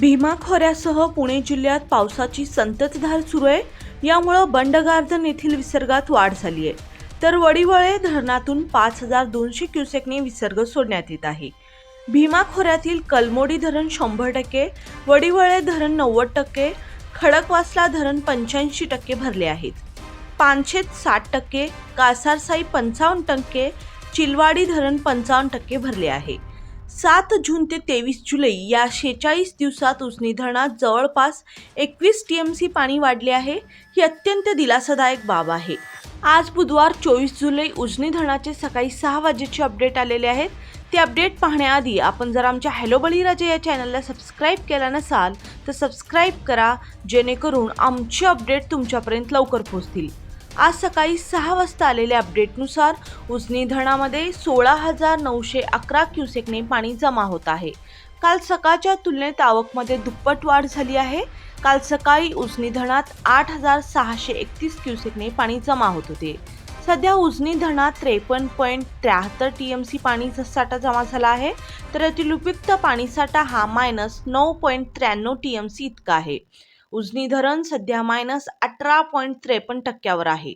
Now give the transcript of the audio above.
भीमा खोऱ्यासह पुणे जिल्ह्यात पावसाची संततधार सुरू आहे. यामुळं बंडगार्धन येथील विसर्गात वाढ झाली आहे. तर वडिवळे धरणातून पाच हजार दोनशे क्युसेकने विसर्ग सोडण्यात येत आहे. भीमा खोऱ्यातील कलमोडी धरण शंभर टक्के वडिवळे धरण नव्वद टक्के खडकवासला धरण पंच्याऐंशी टक्के भरले आहेत. पानशेत साठ टक्के कासारसाई पंचावन्न टक्के चिलवाडी धरण पंचावन्न टक्के भरले आहे. सात जून ते तेवीस जुलै या शेचाळीस दिवसात उसनी धरणात जवळपास एकवीस टी एम सी पाणी वाढले आहे ही अत्यंत दिलासादायक बाब आहे. आज बुधवार चोवीस जुलै उजनी धरणाचे सकाळी सहा वाजेचे अपडेट आलेले आहेत. ते अपडेट पाहण्याआधी आपण जर आमच्या हॅलो बळीराजा या चॅनलला सबस्क्राईब केला नसाल तर सबस्क्राईब करा जेणेकरून आमचे अपडेट तुमच्यापर्यंत लवकर पोहोचतील. आज सकाळी सहा वाजता आलेल्या अपडेटनुसार उजनी धरणामध्ये सोळा हजार नऊशे अकरा क्युसेकने पाणी जमा होत आहे. काल सकाळच्या तुलनेत आवकमध्ये दुप्पट वाढ झाली आहे. काल सकाळी उजनी धरणात आठ हजार सहाशे एकतीस क्युसेकने पाणी जमा होत होते. सध्या उजनी धरणात त्रेपन्न पॉईंट त्र्याहत्तर टी एम सी पाणी साठा जमा झाला आहे. तर यातील पाणीसाठा हा मायनस नऊ पॉईंट त्र्याण्णव टी एम सी इतका आहे. उजनी धरण सध्या मायनस अठरा पॉईंट त्रेपन्न टक्क्यावर आहे.